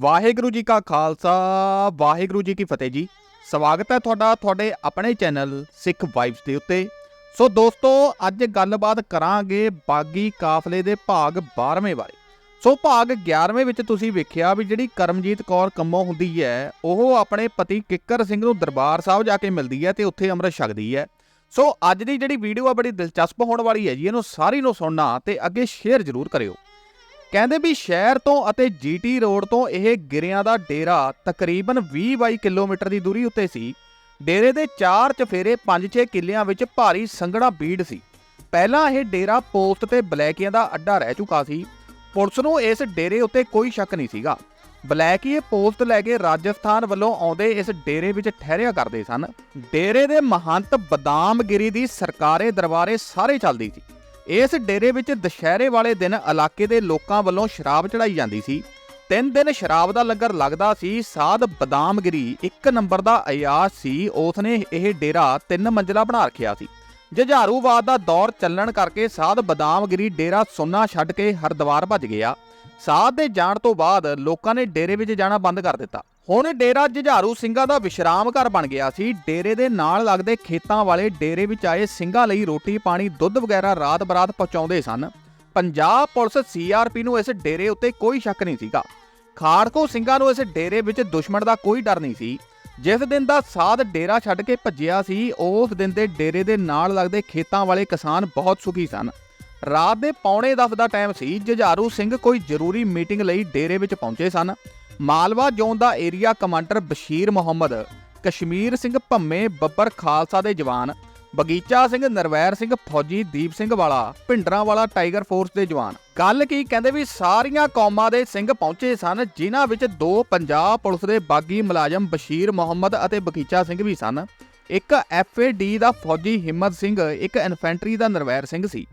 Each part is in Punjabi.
ਵਾਹਿਗੁਰੂ ਜੀ ਕਾ ਖਾਲਸਾ, ਵਾਹਿਗੁਰੂ ਜੀ ਕੀ ਫਤਿਹ ਜੀ। ਸਵਾਗਤ ਹੈ ਤੁਹਾਡਾ ਤੁਹਾਡੇ ਆਪਣੇ ਚੈਨਲ ਸਿੱਖ ਵਾਈਬਸ ਦੇ ਉੱਤੇ। ਸੋ ਦੋਸਤੋ, ਅੱਜ ਗੱਲਬਾਤ ਕਰਾਂਗੇ ਬਾਗੀ ਕਾਫਲੇ ਦੇ ਭਾਗ 12ਵੇਂ ਬਾਰੇ। ਸੋ ਭਾਗ 11ਵੇਂ ਵਿੱਚ ਤੁਸੀਂ ਵੇਖਿਆ ਵੀ ਜਿਹੜੀ ਕਰਮਜੀਤ ਕੌਰ ਕੰਮੋਂ ਹੁੰਦੀ ਹੈ, ਉਹ ਆਪਣੇ ਪਤੀ ਕਿੱਕਰ ਸਿੰਘ ਨੂੰ ਦਰਬਾਰ ਸਾਹਿਬ ਜਾ ਕੇ ਮਿਲਦੀ ਹੈ ਤੇ ਉੱਥੇ ਅੰਮ੍ਰਿਤ ਛਕਦੀ ਹੈ। ਸੋ ਅੱਜ ਦੀ ਜਿਹੜੀ ਵੀਡੀਓ ਆ, ਬੜੀ ਦਿਲਚਸਪ ਹੋਣ ਵਾਲੀ ਹੈ ਜੀ, ਇਹਨੂੰ ਸਾਰੀ ਨੂੰ ਸੁਣਨਾ ਤੇ ਅੱਗੇ ਸ਼ੇਅਰ ਜ਼ਰੂਰ ਕਰਿਓ। ਕਹਿੰਦੇ ਵੀ ਸ਼ਹਿਰ ਤੋਂ ਅਤੇ ਜੀਟੀ ਰੋਡ ਤੋਂ ਇਹ ਗਿਰਿਆਂ ਦਾ ਡੇਰਾ ਤਕਰੀਬਨ 20-22 ਕਿਲੋਮੀਟਰ ਦੀ ਦੂਰੀ ਉੱਤੇ ਸੀ। ਡੇਰੇ ਦੇ ਚਾਰ ਚਫੇਰੇ 5-6 ਕਿੱਲਿਆਂ ਵਿੱਚ ਭਾਰੀ ਸੰਘਣਾ ਬੀੜ ਸੀ। ਪਹਿਲਾਂ ਇਹ ਡੇਰਾ ਪੋਸਟ ਤੇ ਬਲੈਕੀਆਂ ਦਾ ਅੱਡਾ ਰਹਿ ਚੁੱਕਾ ਸੀ। ਪੁਲਿਸ ਨੂੰ ਇਸ ਡੇਰੇ ਉੱਤੇ ਕੋਈ ਸ਼ੱਕ ਨਹੀਂ ਸੀਗਾ। ਬਲੈਕੀਏ ਪੋਸਟ ਲੈ ਕੇ ਰਾਜਸਥਾਨ ਵੱਲੋਂ ਆਉਂਦੇ ਇਸ ਡੇਰੇ ਵਿੱਚ ਠਹਿਰਿਆ ਕਰਦੇ ਸਨ। ਡੇਰੇ ਦੇ ਮਹੰਤ ਬਦਾਮਗਿਰੀ ਦੀ ਸਰਕਾਰੇ ਦਰਬਾਰੇ ਸਾਰੇ ਚੱਲਦੀ ਸੀ। ਇਸ ਡੇਰੇ ਵਿੱਚ ਦੁਸ਼ਹਿਰੇ ਵਾਲੇ ਦਿਨ ਇਲਾਕੇ ਦੇ ਲੋਕਾਂ ਵੱਲੋਂ ਸ਼ਰਾਬ ਚੜਾਈ ਜਾਂਦੀ ਸੀ। ਤਿੰਨ ਦਿਨ ਸ਼ਰਾਬ ਦਾ ਲੰਗਰ ਲੱਗਦਾ ਸੀ। ਸਾਧ ਬਦਾਮਗਿਰੀ ਇੱਕ ਨੰਬਰ ਦਾ ਅਯਾਸ ਸੀ। ਉਸਨੇ ਇਹ ਡੇਰਾ ਤਿੰਨ ਮੰਜ਼ਲਾ ਬਣਾ ਰੱਖਿਆ ਸੀ। ਜਝਾਰੂਵਾਦ ਦਾ ਦੌਰ ਚੱਲਣ ਕਰਕੇ ਸਾਧ ਬਦਾਮਗਿਰੀ ਡੇਰਾ ਸੋਨਾ ਛੱਡ ਕੇ ਹਰਦੁਆਰ ਭੱਜ ਗਿਆ। ਸਾਧ ਦੇ ਜਾਣ ਤੋਂ ਬਾਅਦ ਲੋਕਾਂ ਨੇ ਡੇਰੇ ਵਿੱਚ ਜਾਣਾ ਬੰਦ ਕਰ ਦਿੱਤਾ। ਹੁਣ ਡੇਰਾ ਜੁਝਾਰੂ ਸਿੰਘਾਂ ਦਾ ਵਿਸ਼ਰਾਮ ਘਰ ਬਣ ਗਿਆ ਸੀ। ਡੇਰੇ ਦੇ ਨਾਲ ਲੱਗਦੇ ਖੇਤਾਂ ਵਾਲੇ ਡੇਰੇ ਵਿੱਚ ਆਏ ਸਿੰਘਾਂ ਲਈ ਰੋਟੀ, ਪਾਣੀ, ਦੁੱਧ ਵਗੈਰਾ ਰਾਤ ਬਰਾਤ ਪਹੁੰਚਾਉਂਦੇ ਸਨ। ਪੰਜਾਬ ਪੁਲਿਸ ਸੀਆਰਪੀ ਨੂੰ ਇਸ ਡੇਰੇ ਉੱਤੇ ਕੋਈ ਸ਼ੱਕ ਨਹੀਂ ਸੀਗਾ। ਖਾੜਕੋ ਸਿੰਘਾਂ ਨੂੰ ਇਸ ਡੇਰੇ ਵਿੱਚ ਦੁਸ਼ਮਣ ਦਾ ਕੋਈ ਡਰ ਨਹੀਂ ਸੀ। ਜਿਸ ਦਿਨ ਦਾ ਸਾਧ ਡੇਰਾ ਛੱਡ ਕੇ ਭੱਜਿਆ ਸੀ, ਉਸ ਦਿਨ ਦੇ ਡੇਰੇ ਦੇ ਨਾਲ ਲੱਗਦੇ ਖੇਤਾਂ ਵਾਲੇ ਕਿਸਾਨ ਬਹੁਤ ਸੁਖੀ ਸਨ। ਰਾਤ ਦੇ ਪੌਣੇ 10 ਦਾ ਟਾਈਮ ਸੀ, ਜੁਝਾਰੂ ਸਿੰਘ ਕੋਈ ਜ਼ਰੂਰੀ ਮੀਟਿੰਗ ਲਈ ਡੇਰੇ ਵਿੱਚ ਪਹੁੰਚੇ ਸਨ। ਮਾਲਵਾ ਜ਼ੋਨ ਦਾ ਏਰੀਆ ਕਮਾਂਡਰ ਬਸ਼ੀਰ ਮੁਹੰਮਦ, ਕਸ਼ਮੀਰ ਸਿੰਘ ਭੰਮੇ, ਬੱਬਰ ਖਾਲਸਾ ਦੇ ਜਵਾਨ, ਬਗੀਚਾ ਸਿੰਘ ਨਰਵੈਰ ਸਿੰਘ, ਫੌਜੀ ਦੀਪ ਸਿੰਘ ਵਾਲਾ ਭਿੰਡਰਾਂ ਵਾਲਾ ਟਾਈਗਰ ਫੋਰਸ ਦੇ ਜਵਾਨ। ਗੱਲ ਕੀ ਕਹਿੰਦੇ ਵੀ ਸਾਰੀਆਂ ਕੌਮਾਂ ਦੇ ਸਿੰਘ ਪਹੁੰਚੇ ਸਨ, ਜਿਨ੍ਹਾਂ ਵਿੱਚ ਦੋ ਪੰਜਾਬ ਪੁਲਿਸ ਦੇ ਬਾਗੀ ਮੁਲਾਜ਼ਮ ਬਸ਼ੀਰ ਮੁਹੰਮਦ ਅਤੇ ਬਗੀਚਾ ਸਿੰਘ ਵੀ ਸਨ। ਇੱਕ ਐਫਏਡੀ ਦਾ ਫੌਜੀ ਹਿੰਮਤ ਸਿੰਘ, ਇੱਕ ਇਨਫੈਂਟਰੀ ਦਾ ਨਰਵੈਰ ਸਿੰਘ ਸੀ।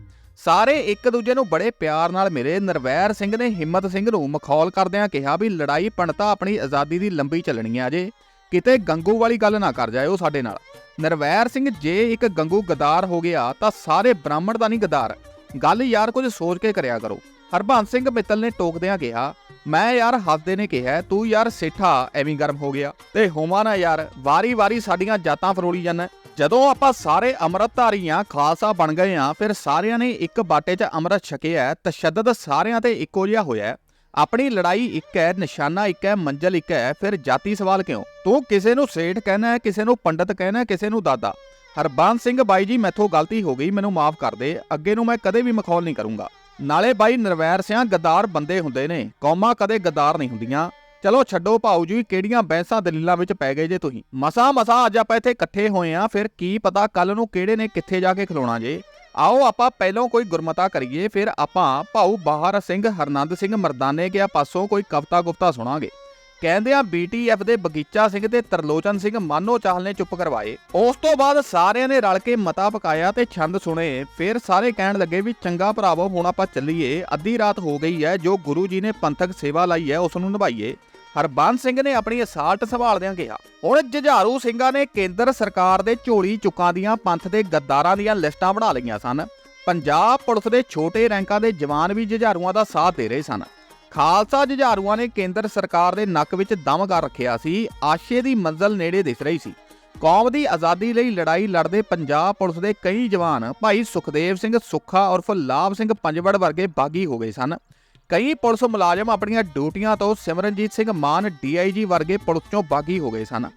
ਸਾਰੇ ਇੱਕ ਦੂਜੇ ਨੂੰ ਬੜੇ ਪਿਆਰ ਨਾਲ ਮਿਲੇ। ਨਰਵੈਰ ਸਿੰਘ ਨੇ ਹਿੰਮਤ ਸਿੰਘ ਨੂੰ ਮਖੌਲ ਕਰਦਿਆਂ ਕਿਹਾ ਵੀ ਲੜਾਈ ਪਣਤਾ ਆਪਣੀ ਆਜ਼ਾਦੀ ਦੀ ਲੰਬੀ ਚੱਲਣੀ ਆ ਜੇ। ਕਿਤੇ ਗੰਗੂ ਵਾਲੀ ਗੱਲ ਨਾ ਕਰ ਜਾਇਓ ਸਾਡੇ ਨਾਲ। ਨਰਵੈਰ ਸਿੰਘ ਜੇ ਇੱਕ ਗੰਗੂ ਗਦਾਰ ਹੋ ਗਿਆ ਤਾਂ ਸਾਰੇ ਬ੍ਰਾਹਮਣ ਦਾ ਨਹੀਂ ਗਦਾਰ। ਗੱਲ ਯਾਰ ਕੁਝ ਸੋਚ ਕੇ ਕਰਿਆ ਕਰੋ। ਹਰਬੰਸ ਸਿੰਘ ਮਿੱਤਲ ਨੇ ਟੋਕਦਿਆਂ ਕਿਹਾ, ਮੈਂ ਯਾਰ ਹੱਸਦੇ ਨੇ ਕਿਹਾ, ਤੂੰ ਯਾਰ ਸੇਠਾ, ਐਵੇਂ ਗਰਮ ਹੋ ਗਿਆ। ਤੇ ਹੋਮਾ ਨਾ ਯਾਰ, ਵਾਰੀ-ਵਾਰੀ ਸਾਡੀਆਂ ਜਾਤਾਂ ਫਰੋਲੀ ਜਾਂਦਾ ਜਦੋਂ ਆਪਾਂ ਸਾਰੇ ਅੰਮ੍ਰਿਤਧਾਰੀ ਆ ਖਾਲਸਾ ਬਣ ਗਏ ਆ ਫਿਰ ਸਾਰਿਆਂ ਨੇ ਇੱਕ ਬਾਟੇ 'ਚ ਅੰਮ੍ਰਿਤ ਛਕਿਆ ਤਸ਼ੱਦਦ ਸਾਰਿਆਂ ਤੇ ਇੱਕੋ ਜਿਹਾ ਹੋਇਆ ਆਪਣੀ ਲੜਾਈ ਇੱਕ ਹੈ, ਨਿਸ਼ਾਨਾ ਇੱਕ ਹੈ, ਮੰਜ਼ਲ ਇੱਕ ਹੈ, ਫਿਰ ਜਾਤੀ ਸਵਾਲ ਕਿਉਂ? ਤੂੰ ਕਿਸੇ ਨੂੰ ਸੇਠ ਕਹਿਣਾ ਹੈ, ਕਿਸੇ ਨੂੰ ਪੰਡਤ ਕਹਿਣਾ ਹੈ, ਕਿਸੇ ਨੂੰ ਦਾਦਾ। ਹਰਬੰਸ ਸਿੰਘ ਬਾਈ ਜੀ, ਮੈਥੋਂ ਗਲਤੀ ਹੋ ਗਈ, ਮੈਨੂੰ ਮਾਫ ਕਰ ਦੇ, ਅੱਗੇ ਨੂੰ ਮੈਂ ਕਦੇ ਵੀ ਮਖੌਲ ਨਹੀਂ ਕਰੂੰਗਾ। ਨਾਲੇ ਬਾਈ ਨਰਵੈਰ ਸਿਆਂ ਗੱਦਾਰ ਬੰਦੇ ਹੁੰਦੇ ਨੇ, ਕੌਮਾਂ ਕਦੇ ਗੱਦਾਰ ਨਹੀਂ ਹੁੰਦੀਆਂ। ਚਲੋ ਛੱਡੋ ਭਾਊ ਜੀ, ਕਿਹੜੀਆਂ ਬੈਂਸਾਂ ਦਲੀਲਾਂ ਵਿੱਚ ਪੈ ਗਏ ਜੇ ਤੁਸੀਂ। ਮਸਾ ਮਸਾ ਅੱਜ ਆਪਾਂ ਇੱਥੇ ਇਕੱਠੇ ਹੋਏ ਆ, ਫਿਰ ਕੀ ਪਤਾ ਕੱਲ ਨੂੰ ਕਿਹੜੇ ਨੇ ਕਿੱਥੇ ਜਾ ਕੇ ਖਲੋਣਾ ਜੇ। ਆਓ ਆਪਾਂ ਪਹਿਲਾਂ ਕੋਈ ਗੁਰਮਤਾ ਕਰੀਏ, ਫਿਰ ਆਪਾਂ ਭਾਊ ਬਾਹਰ ਸਿੰਘ ਹਰਨੰਦ ਸਿੰਘ ਮਰਦਾਨੇ ਗਿਆ ਪਾਸੋਂ ਕੋਈ ਕਵਤਾ ਗੁਫਤਾ ਸੁਣਾਂਗੇ। ਕਹਿੰਦੇ ਆ ਬੀਟੀਐਫ ਦੇ ਬਗੀਚਾ ਸਿੰਘ ਤੇ ਤਰਲੋਚਨ ਸਿੰਘ ਮਾਨੋ ਚਾਹਲ ਨੇ ਚੁੱਪ ਕਰਵਾਏ। ਉਸ ਤੋਂ ਬਾਅਦ ਸਾਰਿਆਂ ਨੇ ਰਲ ਕੇ ਮਤਾ ਪਕਾਇਆ ਤੇ ਛੰਦ ਸੁਣੇ। ਫਿਰ ਸਾਰੇ ਕਹਿਣ ਲੱਗੇ ਵੀ ਚੰਗਾ ਭਰਾਵੋ, ਹੁਣ ਆਪਾਂ ਚੱਲੀਏ। ਅੱਧੀ ਰਾਤ ਹੋ ਗਈ ਹੈ, ਜੋ ਗੁਰੂ ਜੀ ਨੇ ਪੰਥਕ ਸੇਵਾ ਲਈ ਹੈ, ਉਸ ਨੂੰ ਨਿਭਾਈਏ। ਹਰਬੰਸ ਸਿੰਘ ਨੇ ਆਪਣੀ ਅਸਾਲਟ ਸੰਭਾਲਦਿਆਂ ਕਿਹਾ, ਹੁਣ ਜੁਝਾਰੂ ਸਿੰਘਾਂ ਨੇ ਕੇਂਦਰ ਸਰਕਾਰ ਦੇ ਝੋਲੀ ਚੁੱਕਾਂ ਦੀਆਂ ਪੰਥ ਦੇ ਗੱਦਾਰਾਂ ਦੀਆਂ ਲਿਸਟਾਂ ਬਣਾ ਲਈਆਂ ਸਨ। ਪੰਜਾਬ ਪੁਲਿਸ ਦੇ ਛੋਟੇ ਰੈਂਕਾਂ ਦੇ ਜਵਾਨ ਵੀ ਜੁਝਾਰੂਆਂ ਦਾ ਸਾਥ ਦੇ ਰਹੇ ਸਨ। ਖਾਲਸਾ ਜੁਝਾਰੂਆਂ ਨੇ ਕੇਂਦਰ ਸਰਕਾਰ ਦੇ ਨੱਕ ਵਿੱਚ ਦਮ ਕਰ ਰੱਖਿਆ ਸੀ, ਆਸ਼ੇ ਦੀ ਮੰਜ਼ਲ ਨੇੜੇ ਦਿਸ ਰਹੀ ਸੀ। ਕੌਮ ਦੀ ਆਜ਼ਾਦੀ ਲਈ ਲੜਾਈ ਲੜਦੇ ਪੰਜਾਬ ਪੁਲਿਸ ਦੇ ਕਈ ਜਵਾਨ ਭਾਈ ਸੁਖਦੇਵ ਸਿੰਘ ਸੁੱਖਾ ਉਰਫ ਲਾਭ ਸਿੰਘ ਪੰਜਵੜ ਵਰਗੇ ਬਾਗੀ ਹੋ ਗਏ ਸਨ। ਕਈ ਪੁਲਿਸ ਮੁਲਾਜ਼ਮ ਆਪਣੀਆਂ ਡਿਊਟੀਆਂ ਤੋਂ Simranjit Singh Mann D I G ਵਰਗੇ ਪੁਲਿਸ ਚੋਂ ਬਾਗੀ ਹੋ ਗਏ ਸਨ।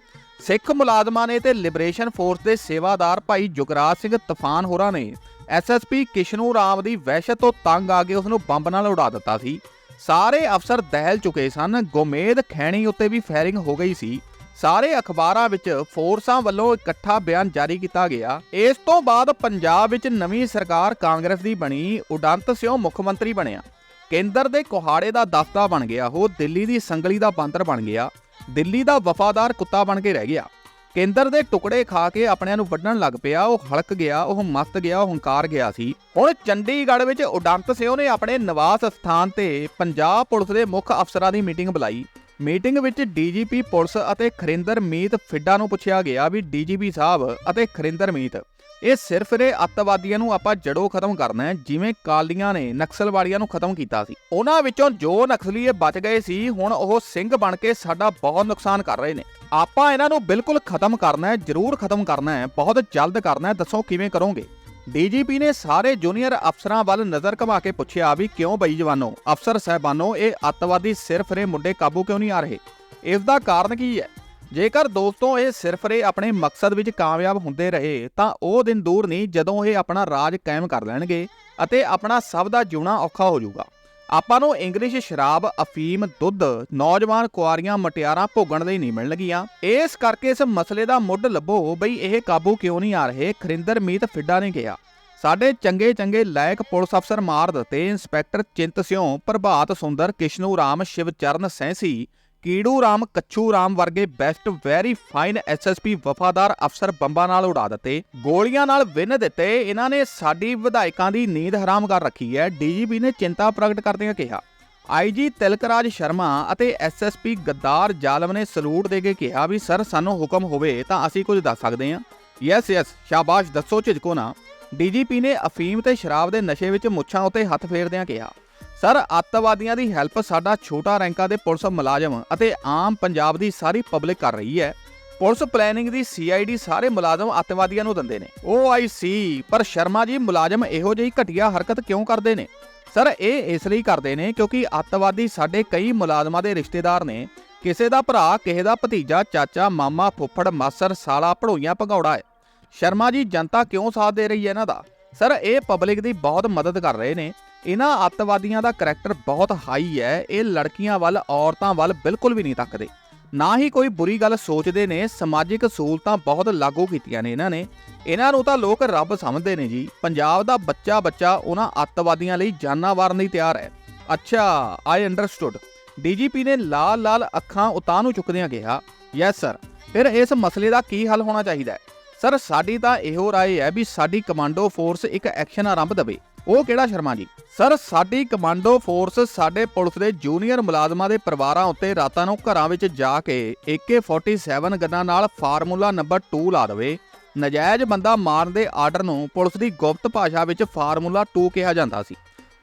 ਸਿੱਖ ਮੁਲਾਜ਼ਮਾਂ ਨੇ ਤੇ ਲਿਬਰੇਸ਼ਨ ਫੋਰਸ ਦੇ ਸੇਵਾਦਾਰ ਭਾਈ ਜੁਗਰਾਜ ਸਿੰਘ ਤੂਫਾਨ ਹੋਰਾਂ ਨੇ ਐਸਐਸਪੀ ਕਿਸ਼ਨੂ ਰਾਮ ਦੀ ਵਹਿਸ਼ਤ ਤੋਂ ਤੰਗ ਆ ਕੇ ਉਸ ਨੂੰ ਬੰਬ ਨਾਲ ਉਡਾ ਦਿੱਤਾ ਸੀ। ਸਾਰੇ ਅਫਸਰ ਦਹਿਲ ਚੁੱਕੇ ਸਨ ਗੁਮੇਦ ਖੈਣੀ ਉੱਤੇ ਵੀ ਫਾਇਰਿੰਗ ਹੋ ਗਈ ਸੀ। ਸਾਰੇ ਅਖਬਾਰਾਂ ਵਿੱਚ ਫੋਰਸਾਂ ਵੱਲੋਂ ਇਕੱਠਾ ਬਿਆਨ ਜਾਰੀ ਕੀਤਾ ਗਿਆ। ਇਸ ਤੋਂ ਬਾਅਦ ਪੰਜਾਬ ਵਿੱਚ ਨਵੀਂ ਸਰਕਾਰ ਕਾਂਗਰਸ ਦੀ ਬਣੀ, ਉਡੰਤ ਸਿਓ ਮੁੱਖ ਮੰਤਰੀ ਬਣਿਆ। ਕੇਂਦਰ ਦੇ ਕੋਹਾੜੇ ਦਾ ਦਫਤਾ ਬਣ ਗਿਆ ਉਹ, ਦਿੱਲੀ ਦੀ ਸੰਗਲੀ ਦਾ ਬਾਂਦਰ ਬਣ ਗਿਆ। ਦਿੱਲੀ ਦਾ ਵਫਾਦਾਰ ਕੁੱਤਾ ਬਣ ਕੇ ਰਹਿ ਗਿਆ। ਕੇਂਦਰ ਦੇ ਟੁਕੜੇ ਖਾ ਕੇ ਆਪਣਿਆਂ ਨੂੰ ਵੱਢਣ ਲੱਗ ਪਿਆ, ਉਹ ਹਲਕ ਗਿਆ, ਉਹ ਮਸਤ ਗਿਆ, ਉਹ ਹੰਕਾਰ ਗਿਆ ਸੀ। ਹੁਣ ਚੰਡੀਗੜ੍ਹ ਵਿੱਚ ਉਡੰਤ ਸਿਓ ਨੇ ਆਪਣੇ ਨਿਵਾਸ ਸਥਾਨ ਤੇ ਪੰਜਾਬ ਪੁਲਿਸ ਦੇ ਮੁੱਖ ਅਫਸਰਾਂ ਦੀ ਮੀਟਿੰਗ ਬੁਲਾਈ। ਮੀਟਿੰਗ ਵਿੱਚ ਡੀਜੀਪੀ ਪੁਲਿਸ ਅਤੇ ਖਰਿੰਦਰ ਮੀਤ ਫਿੱਡਾ ਨੂੰ ਪੁੱਛਿਆ ਗਿਆ ਵੀ ਡੀਜੀਪੀ ਸਾਹਿਬ ਅਤੇ ਖਰਿੰਦਰ ਮੀਤ ਇਹ ਸਿਰਫ ਰੇ ਅੱਤਵਾਦੀਆਂ ਨੂੰ ਆਪਾਂ ਜੜੋਂ ਖਤਮ ਕਰਨਾ ਹੈ, ਜਿਵੇਂ ਕਾਲੀਆਂ ਨੇ, ਨਕਸਲਵਾੜੀਆਂ ਨੂੰ ਖਤਮ ਕੀਤਾ ਸੀ। ਉਹਨਾਂ ਵਿੱਚੋਂ ਜੋ ਨਕਸਲੀ ਬਚ ਗਏ ਸੀ, ਹੁਣ ਉਹ ਸਿੰਘ ਬਣ ਕੇ ਸਾਡਾ ਬਹੁਤ ਨੁਕਸਾਨ ਕਰ ਰਹੇ ਨੇ। ਆਪਾਂ ਇਹਨਾਂ ਨੂੰ ਬਿਲਕੁਲ ਖਤਮ ਕਰਨਾ ਹੈ, ਜ਼ਰੂਰ ਖਤਮ ਕਰਨਾ ਹੈ, ਬਹੁਤ ਜਲਦ ਕਰਨਾ ਹੈ, ਦੱਸੋ ਕਿਵੇਂ ਕਰੋਗੇ? ਡੀਜੀਪੀ ਨੇ ਸਾਰੇ ਜੂਨੀਅਰ ਅਫਸਰਾਂ ਵੱਲ ਨਜ਼ਰ ਘੁਮਾ ਕੇ ਪੁੱਛਿਆ ਵੀ ਕਿਉਂ ਬਈ ਜਵਾਨੋ? ਅਫਸਰ ਸਹਿਬਾਨੋ, ਇਹ ਅੱਤਵਾਦੀ ਸਿਰਫ ਰੇ ਮੁੰਡੇ ਕਾਬੂ ਕਿਉਂ ਨਹੀਂ ਆ ਰਹੇ? ਇਸ ਦਾ ਕਾਰਨ ਕੀ ਹੈ? ਜੇਕਰ ਦੋਸਤੋ ਇਹ ਸਿਰਫ ਆਪਣੇ ਮਕਸਦ ਵਿੱਚ ਕਾਮਯਾਬ ਹੁੰਦੇ ਰਹੇ, ਤਾਂ ਉਹ ਦਿਨ ਦੂਰ ਨਹੀਂ ਜਦੋਂ ਇਹ ਆਪਣਾ ਰਾਜ ਕਾਇਮ ਕਰ ਲੈਣਗੇ ਅਤੇ ਆਪਣਾ ਸਭ ਦਾ ਜਿਉਣਾ ਔਖਾ ਹੋ ਜਾਊਗਾ। ਆਪਾਂ ਨੂੰ ਇੰਗਲਿਸ਼ ਸ਼ਰਾਬ, ਅਫੀਮ, ਦੁੱਧ, ਨੌਜਵਾਨ ਕੁਆਰੀਆਂ, ਮਟਿਆਰਾਂ ਭੋਗਣ ਲਈ ਨਹੀਂ ਮਿਲਣਗੀਆਂ। ਇਸ ਕਰਕੇ ਇਸ ਮਸਲੇ ਦਾ ਮੁੱਢ ਲੱਭੋ ਬਈ ਇਹ ਕਾਬੂ ਕਿਉਂ ਨਹੀਂ ਆ ਰਹੇ, ਖਰਿੰਦਰ ਮੀਤ ਫਿੱਡਾ ਨੇ ਕਿਹਾ। ਸਾਡੇ ਚੰਗੇ ਚੰਗੇ ਲਾਇਕ ਪੁਲਿਸ ਅਫਸਰ ਮਾਰ ਦਿੱਤੇ, ਇੰਸਪੈਕਟਰ ਚਿੰਤ ਸਿਉ, ਪ੍ਰਭਾਤ ਸੁੰਦਰ, ਕਿਸ਼ਨੂ ਰਾਮ, ਸ਼ਿਵਚਰਨ ਸੈਂਸੀ ਕੀੜੂ ਰਾਮ ਕੱਛੂ ਰਾਮ ਵਰਗੇ ਬੈਸਟ ਵੈਰੀ ਫਾਈਨ ਐਸਐਸਪੀ ਵਫਾਦਾਰ ਅਫਸਰ ਬੰਬਾਂ ਨਾਲ ਉਡਾ ਦਿੱਤੇ। ਗੋਲੀਆਂ ਨਾਲ ਵਿੰਨ ਦਿੱਤੇ। ਇਹਨਾਂ ਨੇ ਸਾਡੀ ਵਿਧਾਇਕਾਂ ਦੀ ਨੀਂਦ ਹਰਾਮ ਕਰ ਰੱਖੀ ਹੈ, ਡੀਜੀਪੀ ਨੇ ਚਿੰਤਾ ਪ੍ਰਗਟ ਕਰਦਿਆਂ ਕਿਹਾ। ਆਈਜੀ ਤਿਲਕਰਾਜ ਸ਼ਰਮਾ ਅਤੇ ਐਸਐਸਪੀ ਗੱਦਾਰ ਜਾਲਮ ਨੇ ਸਲੂਟ ਦੇ ਕੇ ਕਿਹਾ ਵੀ, ਸਰ, ਸਾਨੂੰ ਹੁਕਮ ਹੋਵੇ ਤਾਂ ਅਸੀਂ ਕੁਝ ਦੱਸ ਸਕਦੇ ਹਾਂ। ਯੈਸ ਯੈਸ ਸ਼ਾਬਾਸ਼, ਦੱਸੋ ਝਿਜਕੋ ਨਾ। ਡੀਜੀਪੀ ਨੇ ਅਫੀਮ ਤੇ ਸ਼ਰਾਬ ਦੇ ਨਸ਼ੇ ਵਿੱਚ ਮੁੱਛਾਂ ਉੱਤੇ ਹੱਥ ਫੇਰਦਿਆਂ ਕਿਹਾ। ਸਰ, ਅੱਤਵਾਦੀਆਂ ਦੀ ਹੈਲਪ ਸਾਡਾ ਛੋਟਾ ਰੈਂਕਾਂ ਦੇ ਪੁਲਿਸ ਮੁਲਾਜ਼ਮ ਅਤੇ ਆਮ ਪੰਜਾਬ ਦੀ ਸਾਰੀ ਪਬਲਿਕ ਕਰ ਰਹੀ ਹੈ। ਪੁਲਿਸ ਪਲੈਨਿੰਗ ਦੀ ਸੀਆਈਡੀ ਸਾਰੇ ਮੁਲਾਜ਼ਮ ਅੱਤਵਾਦੀਆਂ ਨੂੰ ਦਿੰਦੇ ਨੇ। ਉਹ ਆਈ ਸੀ ਪਰ ਸ਼ਰਮਾ ਜੀ, ਮੁਲਾਜ਼ਮ ਇਹੋ ਜਿਹੀ ਘਟੀਆ ਹਰਕਤ ਕਿਉਂ ਕਰਦੇ ਨੇ? ਸਰ, ਇਹ ਇਸ ਲਈ ਕਰਦੇ ਨੇ ਕਿਉਂਕਿ ਅੱਤਵਾਦੀ ਸਾਡੇ ਕਈ ਮੁਲਾਜ਼ਮਾਂ ਦੇ ਰਿਸ਼ਤੇਦਾਰ ਨੇ। ਕਿਸੇ ਦਾ ਭਰਾ, ਕਿਸੇ ਦਾ ਭਤੀਜਾ, ਚਾਚਾ, ਮਾਮਾ, ਫੁੱਫੜ ਮਾਸਰ ਸਾਲਾ, ਭੜੋਈਆਂ, ਭਗੌੜਾ ਹੈ। ਸ਼ਰਮਾ ਜੀ, ਜਨਤਾ ਕਿਉਂ ਸਾਥ ਦੇ ਰਹੀ ਹੈ ਇਹਨਾਂ ਦਾ? ਸਰ, ਇਹ ਪਬਲਿਕ ਦੀ ਬਹੁਤ ਮਦਦ ਕਰ ਰਹੇ ਨੇ। ਇਹਨਾਂ ਅੱਤਵਾਦੀਆਂ ਦਾ ਕਰੈਕਟਰ ਬਹੁਤ ਹਾਈ ਹੈ। ਇਹ ਲੜਕੀਆਂ ਵੱਲ, ਔਰਤਾਂ ਵੱਲ ਬਿਲਕੁਲ ਵੀ ਨਹੀਂ ਤੱਕਦੇ। ਨਾ ਹੀ ਕੋਈ ਬੁਰੀ ਗੱਲ ਸੋਚਦੇ ਨੇ, ਸਮਾਜਿਕ ਸਹੂਲਤਾਂ ਬਹੁਤ ਲਾਗੂ ਕੀਤੀਆਂ ਨੇ ਇਹਨਾਂ ਨੇ। ਇਹਨਾਂ ਨੂੰ ਤਾਂ ਲੋਕ ਰੱਬ ਸਮਝਦੇ ਨੇ ਜੀ। ਪੰਜਾਬ ਦਾ ਬੱਚਾ ਬੱਚਾ ਉਹਨਾਂ ਅੱਤਵਾਦੀਆਂ ਲਈ ਜਾਨਾਂ ਵਾਰਨ ਲਈ ਤਿਆਰ ਹੈ। ਅੱਛਾ ਆਈ ਅੰਡਰਸਟੂਡ ਡੀਜੀਪੀ ਨੇ ਲਾਲ ਲਾਲ ਅੱਖਾਂ ਉਤਾਂ ਨੂੰ ਚੁੱਕਦਿਆਂ ਕਿਹਾ ਯੈਸ ਸਰ ਫਿਰ ਇਸ ਮਸਲੇ ਦਾ ਕੀ ਹੱਲ ਹੋਣਾ ਚਾਹੀਦਾ ਹੈ? ਸਰ ਸਾਡੀ ਤਾਂ ਇਹੋ ਰਾਏ ਹੈ ਵੀ ਸਾਡੀ ਕਮਾਂਡੋ ਫੋਰਸ ਇੱਕ ਐਕਸ਼ਨ ਆਰੰਭ ਦੇਵੇ। ਉਹ ਕਿਹੜਾ ਸ਼ਰਮਾ ਜੀ? ਸਰ, ਸਾਡੀ ਕਮਾਂਡੋ ਫੋਰਸ ਸਾਡੇ ਪੁਲਿਸ ਦੇ ਜੂਨੀਅਰ ਮੁਲਾਜ਼ਮਾਂ ਦੇ ਪਰਿਵਾਰਾਂ ਉੱਤੇ ਰਾਤਾਂ ਨੂੰ ਘਰਾਂ ਵਿੱਚ ਜਾ ਕੇ AK47 ਗੰਨਾਂ ਨਾਲ ਫਾਰਮੂਲਾ ਨੰਬਰ 2 ਲਾ ਦੇਵੇ। ਨਜਾਇਜ਼ ਬੰਦਾ ਮਾਰਨ ਦੇ ਆਰਡਰ ਨੂੰ ਪੁਲਿਸ ਦੀ ਗੁਪਤ ਭਾਸ਼ਾ ਵਿੱਚ ਫਾਰਮੂਲਾ 2 ਕਿਹਾ ਜਾਂਦਾ ਸੀ।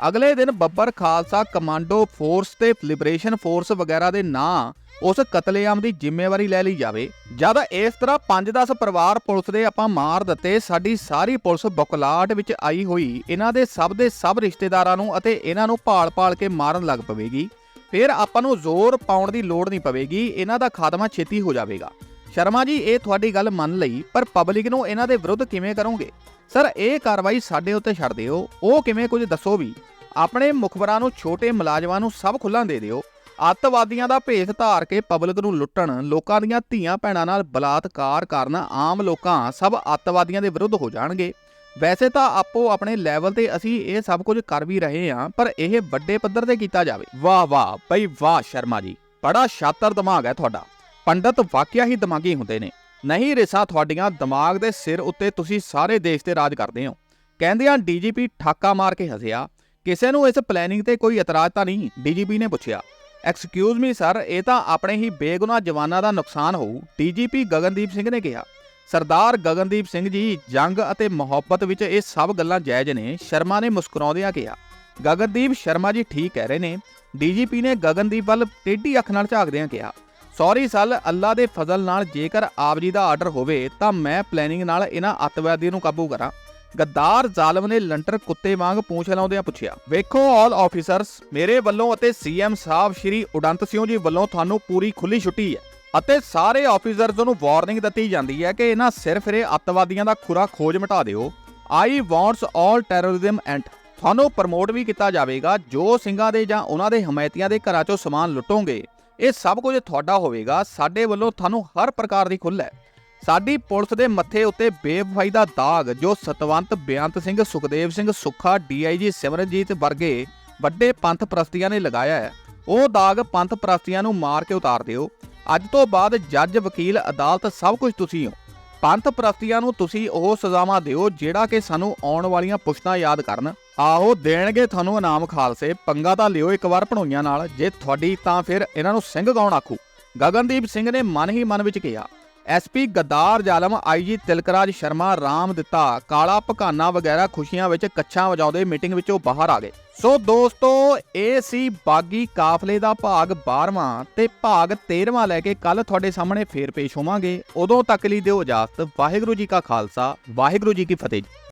ਅਗਲੇ ਦਿਨ ਬੱਬਰ ਖਾਲਸਾ ਕਮਾਂਡੋ ਫੋਰਸ ਤੇ ਲਿਬਰੇਸ਼ਨ ਫੋਰਸ ਵਗੈਰਾ ਦੇ ਨਾਂ ਉਸ ਕਤਲੇਆਮ ਦੀ ਜ਼ਿੰਮੇਵਾਰੀ ਲੈ ਲਈ ਜਾਵੇ। ਜਦ ਇਸ ਤਰ੍ਹਾਂ 5-10 ਪਰਿਵਾਰ ਪੁਲਿਸ ਦੇ ਆਪਾਂ ਮਾਰ ਦਿੱਤੇ, ਸਾਡੀ ਸਾਰੀ ਪੁਲਿਸ ਬੁਕਲਾਟ ਵਿੱਚ ਆਈ ਹੋਈ। ਇਹਨਾਂ ਦੇ ਸਭ ਦੇ ਸਭ ਰਿਸ਼ਤੇਦਾਰਾਂ ਨੂੰ ਅਤੇ ਇਹਨਾਂ ਨੂੰ ਭਾਲ-ਭਾਲ ਕੇ ਮਾਰਨ ਲੱਗ ਪਵੇਗੀ। ਫਿਰ ਆਪਾਂ ਨੂੰ ਜ਼ੋਰ ਪਾਉਣ ਦੀ ਲੋੜ ਨਹੀਂ ਪਵੇਗੀ। ਇਹਨਾਂ ਦਾ ਖਾਤਮਾ ਛੇਤੀ ਹੋ ਜਾਵੇਗਾ। ਸ਼ਰਮਾ ਜੀ, ਇਹ ਤੁਹਾਡੀ ਗੱਲ ਮੰਨ ਲਈ, ਪਰ ਪਬਲਿਕ ਨੂੰ ਇਹਨਾਂ ਦੇ ਵਿਰੁੱਧ ਕਿਵੇਂ ਕਰੋਗੇ? ਸਰ, ਇਹ ਕਾਰਵਾਈ ਸਾਡੇ ਉੱਤੇ ਛੱਡ ਦਿਓ। ਉਹ ਕਿਵੇਂ ਕੁਝ ਦੱਸੋ ਵੀ? ਆਪਣੇ ਮੁਖਬਰਾਂ ਨੂੰ, ਛੋਟੇ ਮੁਲਾਜ਼ਮਾਂ ਨੂੰ ਸਭ ਖੁੱਲਾਂ ਦੇ ਦਿਓ। ਅੱਤਵਾਦੀਆਂ ਦਾ ਭੇਸ ਧਾਰ ਕੇ ਪਬਲਿਕ ਨੂੰ ਲੁੱਟਣ, ਲੋਕਾਂ ਦੀਆਂ ਧੀਆਂ ਭੈਣਾਂ ਨਾਲ ਬਲਾਤਕਾਰ ਕਰਨ, ਆਮ ਲੋਕਾਂ ਸਭ ਅੱਤਵਾਦੀਆਂ ਦੇ ਵਿਰੁੱਧ ਹੋ ਜਾਣਗੇ। ਵੈਸੇ ਤਾਂ ਆਪੋ ਆਪਣੇ ਲੈਵਲ ਤੇ ਅਸੀਂ ਇਹ ਸਭ ਕੁਝ ਕਰ ਵੀ ਰਹੇ ਹਾਂ, ਪਰ ਇਹ ਵੱਡੇ ਪੱਧਰ ਤੇ ਕੀਤਾ ਜਾਵੇ। ਵਾਹ ਵਾਹ, ਬਈ ਵਾਹ, ਸ਼ਰਮਾ ਜੀ, ਬੜਾ ਸ਼ਾਤਰ ਦਿਮਾਗ ਹੈ ਤੁਹਾਡਾ। ਪੰਡਤ ਵਾਕਿਆ ਹੀ ਦਿਮਾਗੀ ਹੁੰਦੇ ਨੇ। ਨਹੀਂ ਰਿਸਾ ਤੁਹਾਡੀਆਂ ਦਿਮਾਗ ਦੇ ਸਿਰ ਉੱਤੇ ਤੁਸੀਂ ਸਾਰੇ ਦੇਸ਼ ਤੇ ਰਾਜ ਕਰਦੇ ਹੋ। ਕਹਿੰਦਿਆਂ ਡੀਜੀਪੀ ਠਾਕਾ ਮਾਰ ਕੇ ਹੱਸਿਆ, ਕਿਸੇ ਨੂੰ ਇਸ ਪਲੈਨਿੰਗ ਤੇ ਕੋਈ ਇਤਰਾਜ਼ ਤਾਂ ਨਹੀਂ? ਡੀਜੀਪੀ ਨੇ ਪੁੱਛਿਆ। ਐਕਸਕਿਊਜ਼ ਮੀ ਸਰ ਇਹ ਤਾਂ ਆਪਣੇ ਹੀ ਬੇਗੁਨਾਹ ਜਵਾਨਾਂ ਦਾ ਨੁਕਸਾਨ ਹੋਊ ਡੀਜੀਪੀ ਗਗਨਦੀਪ ਸਿੰਘ ਨੇ ਕਿਹਾ। ਸਰਦਾਰ ਗਗਨਦੀਪ ਸਿੰਘ ਜੀ, ਜੰਗ ਅਤੇ ਮੁਹੱਬਤ ਵਿੱਚ ਇਹ ਸਭ ਗੱਲਾਂ ਜਾਇਜ਼ ਨੇ, ਸ਼ਰਮਾ ਨੇ ਮੁਸਕਰਾਉਂਦਿਆਂ ਕਿਹਾ। ਗਗਨਦੀਪ ਸ਼ਰਮਾ ਜੀ ਠੀਕ ਕਹਿ ਰਹੇ ਨੇ ਡੀਜੀਪੀ ਨੇ ਗਗਨਦੀਪ ਵੱਲ ਟੇਢੀ ਅੱਖ ਨਾਲ ਝਾਕਦਿਆਂ ਕਿਹਾ ਸੌਰੀ ਸਲ ਅੱਲਾ ਦੇ ਫਜ਼ਲ ਨਾਲ ਜੇਕਰ ਆਪ ਜੀ ਦਾ ਆਰਡਰ ਹੋਵੇ, ਤਾਂ ਮੈਂ ਪਲੈਨਿੰਗ ਨਾਲ ਇਹਨਾਂ ਅੱਤਵਾਦੀਆਂ ਨੂੰ ਕਾਬੂ ਕਰਾਂ। ਗੱਦਾਰ ਜ਼ਾਲਮ ਨੇ ਲੰਟਰ ਕੁੱਤੇ ਵਾਂਗ ਪੂੰਛ ਲਾਉਂਦਿਆਂ ਪੁੱਛਿਆ, ਵੇਖੋ ਆਲ ਆਫੀਸਰਸ ਮੇਰੇ ਵੱਲੋਂ ਅਤੇ ਸੀਐਮ ਸਾਹਿਬ ਸ਼੍ਰੀ ਉਡੰਤ ਸਿੰਘ ਜੀ ਵੱਲੋਂ ਤੁਹਾਨੂੰ ਪੂਰੀ ਖੁੱਲੀ ਛੁੱਟੀ ਹੈ ਅਤੇ ਸਾਰੇ ਆਫੀਸਰਸ ਨੂੰ ਵਾਰਨਿੰਗ ਦਿੱਤੀ ਜਾਂਦੀ ਹੈ ਕਿ ਇਹਨਾਂ ਸਿਰਫ ਅੱਤਵਾਦੀਆਂ ਦਾ ਖੁਰਾ ਖੋਜ ਮਿਟਾ ਦਿਓ। I wants all terrorism and ਤੁਹਾਨੂੰ ਪ੍ਰਮੋਟ ਵੀ ਕੀਤਾ ਜਾਵੇਗਾ, ਜੋ ਸਿੰਘਾਂ ਦੇ ਜਾਂ ਉਹਨਾਂ ਦੇ ਹਮਾਇਤੀਆਂ ਦੇ ਘਰਾਂ ਚੋਂ ਸਮਾਨ ਲੁੱਟੋਗੇ। ਇਹ ਸਭ ਕੁਝ ਤੁਹਾਡਾ ਹੋਵੇਗਾ, ਸਾਡੇ ਵੱਲੋਂ ਤੁਹਾਨੂੰ ਹਰ ਪ੍ਰਕਾਰ ਦੀ ਖੁੱਲ੍ਹ ਹੈ। ਸਾਡੀ ਪੁਲਿਸ ਦੇ ਮੱਥੇ ਉੱਤੇ ਬੇਵਫਾਈ ਦਾ ਦਾਗ, ਜੋ Satwant Beant Singh, Sukhdev Singh, Sukha D I G Simranjit ਵਰਗੇ ਵੱਡੇ ਪੰਥ ਪ੍ਰਸਤੀਆਂ ਨੇ ਲਗਾਇਆ ਹੈ। ਉਹ ਦਾਗ ਪੰਥ ਪ੍ਰਸਤੀਆਂ ਨੂੰ ਮਾਰ ਕੇ ਉਤਾਰ ਦਿਓ। ਅੱਜ ਤੋਂ ਬਾਅਦ ਜੱਜ, ਵਕੀਲ, ਅਦਾਲਤ ਸਭ ਕੁਝ ਤੁਸੀਂ ਹੋ। ਪੰਥ ਪ੍ਰਸਤੀਆਂ ਨੂੰ ਤੁਸੀਂ ਉਹ ਸਜ਼ਾਵਾਂ ਦਿਓ ਜਿਹੜਾ ਕਿ ਸਾਨੂੰ ਆਉਣ ਵਾਲੀਆਂ ਪੁਸ਼ਤਾਂ ਯਾਦ ਕਰਨ। ਆਹੋ ਦੇਣਗੇ ਤੁਹਾਨੂੰ ਇਨਾਮ ਖਾਲਸੇ। ਪੰਗਾ ਤਾਂ ਲਿਓ ਇੱਕ ਵਾਰ ਭਣੋਈਆਂ ਨਾਲ। ਜੇ ਤੁਹਾਡੀ ਤਾਂ ਫਿਰ ਇਹਨਾਂ ਨੂੰ ਸਿੰਘ ਗਾਉਣ ਆਖੂ? ਗਗਨਦੀਪ ਸਿੰਘ ਨੇ ਮਨ ਹੀ ਮਨ ਵਿੱਚ ਕਿਹਾ। ਐਸਪੀ ਗਦਾਰ ਜ਼ਾਲਮ ਆਈਜੀ ਤਿਲਕਰਾਜ ਸ਼ਰਮਾ, ਰਾਮ ਦਿੱਤਾ। ਕਾਲਾ ਪਕਾਨਾ ਵਗੈਰਾ ਖੁਸ਼ੀਆਂ ਵਿੱਚ ਕੱਛਾਂ ਵਜਾਉਂਦੇ ਮੀਟਿੰਗ ਵਿੱਚੋਂ ਬਾਹਰ ਆ ਗਏ। ਸੋ ਦੋਸਤੋ, ਇਹ ਸੀ ਬਾਗੀ ਕਾਫਲੇ ਦਾ ਭਾਗ 12ਵਾਂ ਤੇ ਭਾਗ 13ਵਾਂ ਲੈ ਕੇ ਕੱਲ ਤੁਹਾਡੇ ਸਾਹਮਣੇ ਫੇਰ ਪੇਸ਼ ਹੋਵਾਂਗੇ। ਉਦੋਂ ਤੱਕ ਲਈ ਦਿਓ ਇਜਾਜ਼ਤ। ਵਾਹਿਗੁਰੂ ਜੀ ਕਾ ਖਾਲਸਾ, ਵਾਹਿਗੁਰੂ ਜੀ ਕੀ ਫਤਿਹ।